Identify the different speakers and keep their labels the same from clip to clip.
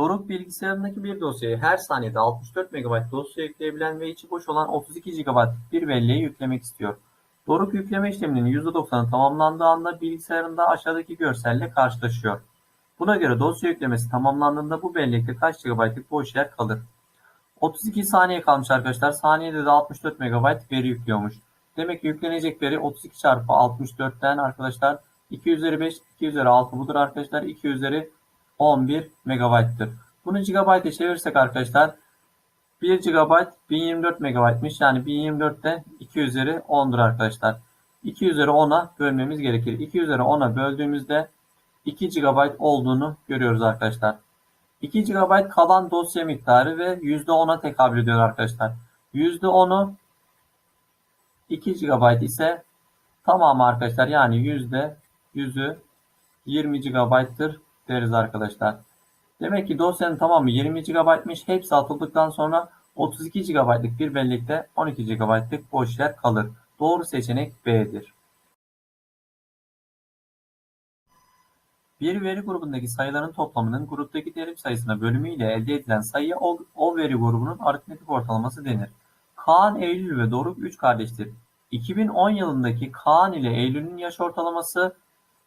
Speaker 1: Doruk bilgisayarındaki bir dosyayı her saniyede 64 MB dosya yükleyebilen ve içi boş olan 32 GB bir belleği yüklemek istiyor. Doruk yükleme işleminin %90'ı tamamlandığı anda bilgisayarında aşağıdaki görselle karşılaşıyor. Buna göre dosya yüklemesi tamamlandığında bu bellekte kaç GB'lık boş yer kalır? 32 saniye kalmış arkadaşlar. Saniyede de 64 MB veri yüklüyormuş. Demek ki yüklenecek veri 32 çarpı 64'ten arkadaşlar 2 üzeri 5, 2 üzeri 6 budur arkadaşlar. 2 üzeri 11 MB'tır. Bunu GB'e çevirirsek arkadaşlar 1 GB 1024 MB'miş. Yani 1024'te 2 üzeri 10'dur arkadaşlar. 2 üzeri 10'a bölmemiz gerekir. 2 üzeri 10'a böldüğümüzde 2 GB olduğunu görüyoruz arkadaşlar. 2 GB kalan dosya miktarı ve %10'a tekabül ediyor arkadaşlar. %10'u 2 GB ise tamamı arkadaşlar yani %100'ü 20 GB'tır deriz arkadaşlar. Demek ki dosyanın tamamı 20 GB'mış. Hepsi atıldıktan sonra 32 GB'lık bir bellekte 12 GB'lık boş yer kalır. Doğru seçenek B'dir. Bir veri grubundaki sayıların toplamının gruptaki terim sayısına bölümü ile elde edilen sayıya o, o veri grubunun aritmetik ortalaması denir. Kaan, Eylül ve Doruk 3 kardeştir. 2010 yılındaki Kaan ile Eylül'ün yaş ortalaması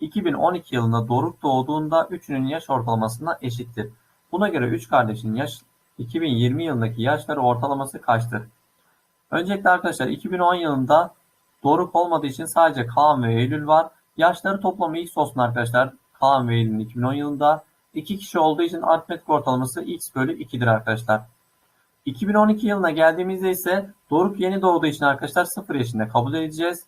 Speaker 1: 2012 yılında Doruk doğduğunda üçünün yaş ortalamasına eşittir. Buna göre 3 kardeşin yaş 2020 yılındaki yaşları ortalaması kaçtır? Öncelikle arkadaşlar 2010 yılında Doruk olmadığı için sadece Kaan ve Eylül var. Yaşları toplamı x olsun arkadaşlar. Kaan ve Eylül'ün 2010 yılında. 2 kişi olduğu için aritmetik ortalaması x bölü 2'dir arkadaşlar. 2012 yılına geldiğimizde ise Doruk yeni doğduğu için arkadaşlar 0 yaşında kabul edeceğiz.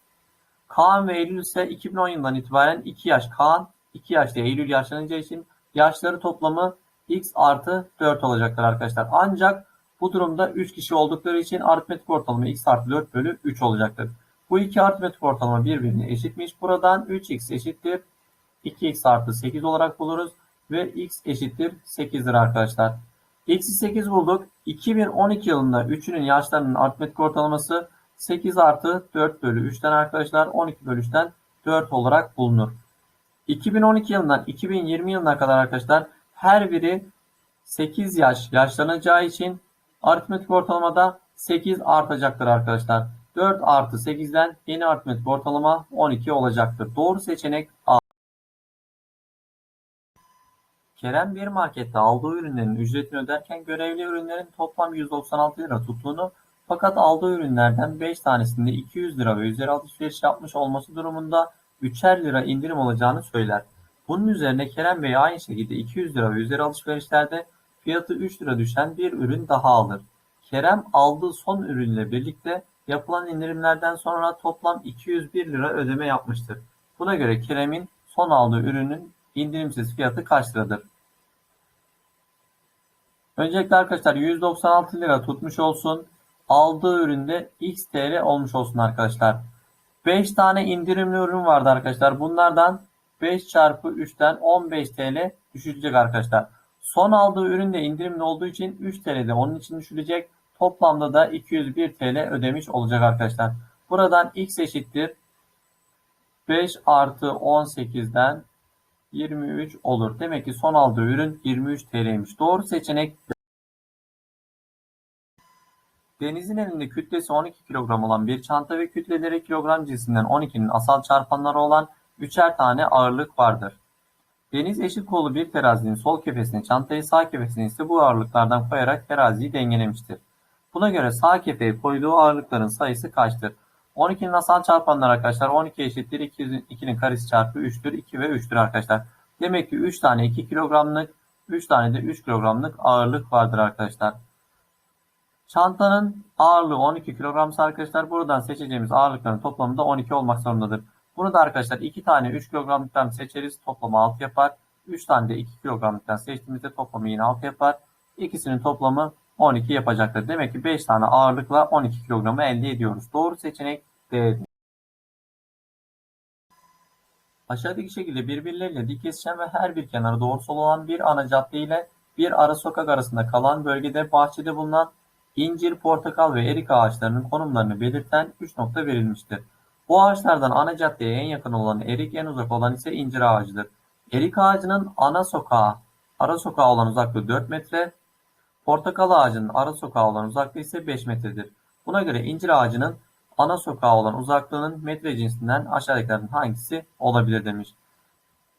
Speaker 1: Kaan ve Eylül ise 2010 yılından itibaren 2 yaş Kaan, 2 yaşta Eylül yaşlanacağı için yaşları toplamı x artı 4 olacaktır arkadaşlar. Ancak bu durumda 3 kişi oldukları için aritmetik ortalama x artı 4 bölü 3 olacaktır. Bu iki aritmetik ortalama birbirine eşitmiş. Buradan 3x eşittir 2x artı 8 olarak buluruz ve x eşittir 8'dir arkadaşlar. Eksi 8 bulduk. 2012 yılında üçünün yaşlarının aritmetik ortalaması 8 artı 4 bölü 3'ten arkadaşlar 12 bölü 3'ten 4 olarak bulunur. 2012 yılından 2020 yılına kadar arkadaşlar her biri 8 yaş yaşlanacağı için aritmetik ortalamada 8 artacaktır arkadaşlar. 4 artı 8'den yeni aritmetik ortalama 12 olacaktır. Doğru seçenek A. Kerem bir markette aldığı ürünlerin ücretini öderken görevli ürünlerin toplam 196 lira tuttuğunu fakat aldığı ürünlerden 5 tanesinde 200 lira ve üzeri alışveriş yapmış olması durumunda 3'er lira indirim olacağını söyler. Bunun üzerine Kerem Bey aynı şekilde 200 lira ve üzeri alışverişlerde fiyatı 3 lira düşen bir ürün daha alır. Kerem aldığı son ürünle birlikte yapılan indirimlerden sonra toplam 201 lira ödeme yapmıştır. Buna göre Kerem'in son aldığı ürünün indirimsiz fiyatı kaç liradır? Öncelikle arkadaşlar 196 lira tutmuş olsun. Aldığı üründe x TL olmuş olsun arkadaşlar. 5 tane indirimli ürün vardı arkadaşlar. Bunlardan 5 çarpı 3'ten 15 TL düşülecek arkadaşlar. Son aldığı ürün de indirimli olduğu için 3 TL de onun için düşülecek. Toplamda da 201 TL ödemiş olacak arkadaşlar. Buradan x eşittir 5 artı 18'den 23 olur. Demek ki son aldığı ürün 23 TL'ymiş. Doğru seçenek Deniz'in elinde kütlesi 12 kilogram olan bir çanta ve kütleleri kilogram cinsinden 12'nin asal çarpanları olan üçer tane ağırlık vardır. Deniz eşit kolu bir terazinin sol kefesine çantayı sağ kefesine ise bu ağırlıklardan koyarak teraziyi dengelemiştir. Buna göre sağ kefeye koyduğu ağırlıkların sayısı kaçtır? 12'nin asal çarpanları arkadaşlar 12 eşittir 2'nin karesi çarpı 3'tür. 2 ve 3'tür arkadaşlar. Demek ki 3 tane 2 kilogramlık 3 tane de 3 kilogramlık ağırlık vardır arkadaşlar. Çantanın ağırlığı 12 kilogramsa arkadaşlar buradan seçeceğimiz ağırlıkların toplamı da 12 olmak zorundadır. Bunu da arkadaşlar 2 tane 3 kilogramlıktan seçeriz. Toplamı 6 yapar. 3 tane de 2 kilogramlıktan seçtiğimizde toplamı yine 6 yapar. İkisinin toplamı 12 yapacaktır. Demek ki 5 tane ağırlıkla 12 kilogramı elde ediyoruz. Doğru seçenek D. Aşağıdaki şekilde birbirleriyle dik kesişen ve her bir kenarı doğrusal olan bir ana cadde ile bir ara sokak arasında kalan bölgede bahçede bulunan incir, portakal ve erik ağaçlarının konumlarını belirten 3 nokta verilmiştir. Bu ağaçlardan ana caddeye en yakın olan erik, en uzak olan ise incir ağacıdır. Erik ağacının ana sokağa ara sokağa olan uzaklığı 4 metre. Portakal ağacının ara sokağa olan uzaklığı ise 5 metredir. Buna göre incir ağacının ana sokağa olan uzaklığının metre cinsinden aşağıdakilerden hangisi olabilir demiş.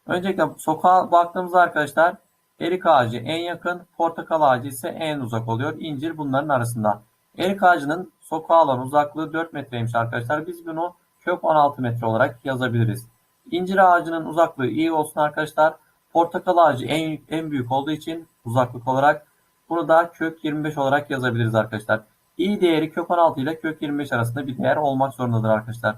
Speaker 1: Öncelikle sokağa baktığımızda arkadaşlar erik ağacı en yakın, portakal ağacı ise en uzak oluyor. İncir bunların arasında. Erik ağacının sokağa olan uzaklığı 4 metreymiş arkadaşlar. Biz bunu kök 16 metre olarak yazabiliriz. İncir ağacının uzaklığı iyi olsun arkadaşlar. Portakal ağacı en, en büyük olduğu için uzaklık olarak bunu da kök 25 olarak yazabiliriz arkadaşlar. İ değeri kök 16 ile kök 25 arasında bir değer olmak zorundadır arkadaşlar.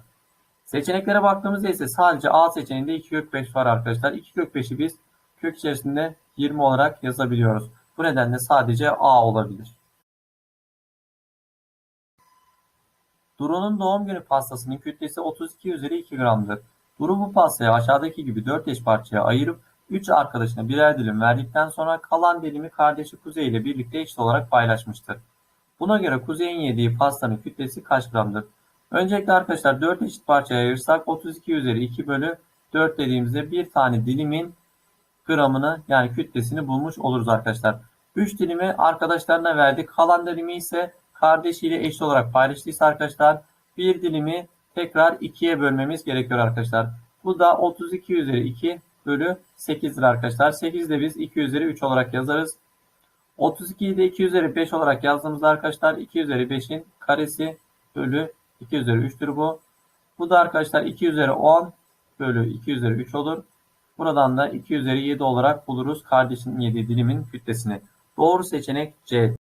Speaker 1: Seçeneklere baktığımızda ise sadece A seçeneğinde 2 kök 5 var arkadaşlar. 2 kök 5'i biz kök içerisinde 20 olarak yazabiliyoruz. Bu nedenle sadece A olabilir. Duru'nun doğum günü pastasının kütlesi 32 üzeri 2 gramdır. Duru bu pastayı aşağıdaki gibi 4 eş parçaya ayırıp 3 arkadaşına birer dilim verdikten sonra kalan dilimi kardeşi Kuzey ile birlikte eşit olarak paylaşmıştır. Buna göre Kuzey'in yediği pastanın kütlesi kaç gramdır? Öncelikle arkadaşlar 4 eşit parçaya ayırırsak 32 üzeri 2 bölü 4 dediğimizde bir tane dilimin gramını yani kütlesini bulmuş oluruz arkadaşlar. 3 dilimi arkadaşlarına verdik. Kalan dilimi ise kardeşiyle eşit olarak paylaştıysa arkadaşlar bir dilimi tekrar 2'ye bölmemiz gerekiyor arkadaşlar. Bu da 32 üzeri 2 bölü 8'dir arkadaşlar. 8 de biz 2 üzeri 3 olarak yazarız. 32'yi de 2 üzeri 5 olarak yazdığımızda arkadaşlar 2 üzeri 5'in karesi bölü 2 üzeri 3'tür bu. Bu da arkadaşlar 2 üzeri 10 bölü 2 üzeri 3 olur. Buradan da 2 üzeri 7 olarak buluruz kardeşinin yediği dilimin kütlesini. Doğru seçenek C.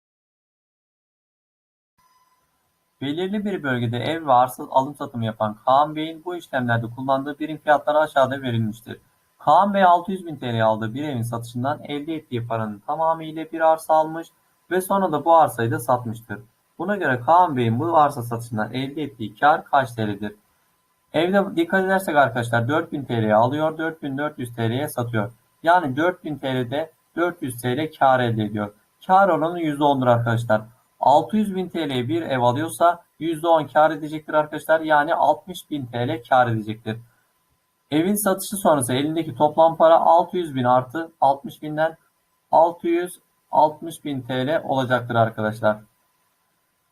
Speaker 1: Belirli bir bölgede ev ve arsa alım satımı yapan Kaan Bey'in bu işlemlerde kullandığı birim fiyatları aşağıda verilmiştir. Kaan Bey 600 bin TL aldığı bir evin satışından elde ettiği paranın tamamıyla bir arsa almış ve sonra da bu arsayı da satmıştır. Buna göre Kaan Bey'in bu arsa satışından elde ettiği kar kaç TL'dir? Evde dikkat edersek arkadaşlar 4000 TL'ye alıyor, 4400 TL'ye satıyor. Yani 4000 TL'de 400 TL kar elde ediyor. Kar oranı %10'dur arkadaşlar. 600 bin TL'ye bir ev alıyorsa %10 kar edecektir arkadaşlar. Yani 60 bin TL kar edecektir. Evin satışı sonrası elindeki toplam para 600 bin artı 60 binden 660 bin TL olacaktır arkadaşlar.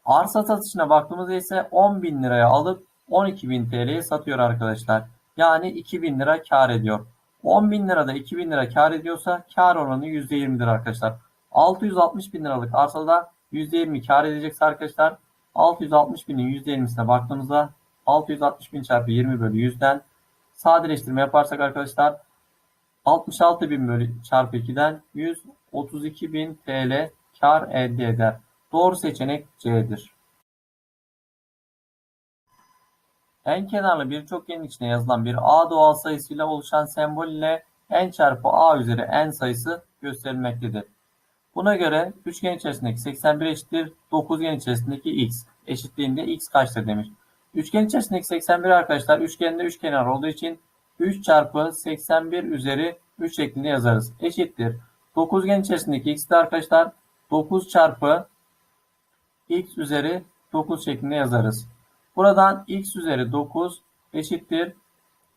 Speaker 1: Arsa satışına baktığımızda ise 10 bin liraya alıp 12 bin TL'ye satıyor arkadaşlar. Yani 2 bin lira kar ediyor. 10 bin lirada 2 bin lira kar ediyorsa kar oranı %20'dir arkadaşlar. 660 bin liralık arsada %20 kar edecekse arkadaşlar 660 binin %20'sine baktığımızda 660 bin çarpı 20 bölü 100'den sadeleştirme yaparsak arkadaşlar 66 bin bölü çarpı 2'den 132 bin TL kar elde eder. Doğru seçenek C'dir. En kenarlı bir çokgenin içine yazılan bir A doğal sayısıyla oluşan sembol ile n çarpı A üzeri n sayısı gösterilmektedir. Buna göre üçgen içerisindeki 81 eşittir 9gen içerisindeki x eşitliğinde x kaçtır demiş. Üçgen içerisindeki 81 arkadaşlar üçgende üç kenar olduğu için 3 çarpı 81 üzeri 3 şeklinde yazarız. Eşittir. Dokuzgen içerisindeki x de arkadaşlar 9 çarpı x üzeri 9 şeklinde yazarız. Buradan x üzeri 9 eşittir.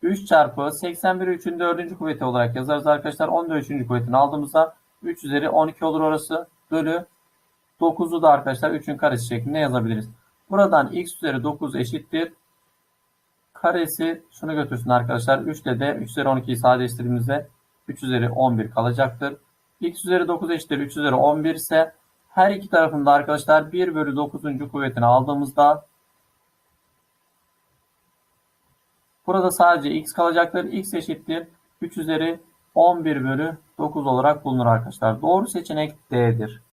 Speaker 1: 3 çarpı 81 3'ün 4. kuvveti olarak yazarız arkadaşlar. 14. kuvvetini aldığımızda 3 üzeri 12 olur orası. Bölü 9'u da arkadaşlar 3'ün karesi şeklinde yazabiliriz. Buradan x üzeri 9 eşittir. Karesi şunu götürsün arkadaşlar. 3 ile de 3 üzeri 12'yi sadeleştirdiğimizde 3 üzeri 11 kalacaktır. x üzeri 9 eşittir 3 üzeri 11 ise her iki tarafında arkadaşlar 1 bölü 9. kuvvetini aldığımızda burada sadece x kalacaktır. x eşittir 3 üzeri 11 bölü 9 olarak bulunur arkadaşlar. Doğru seçenek D'dir.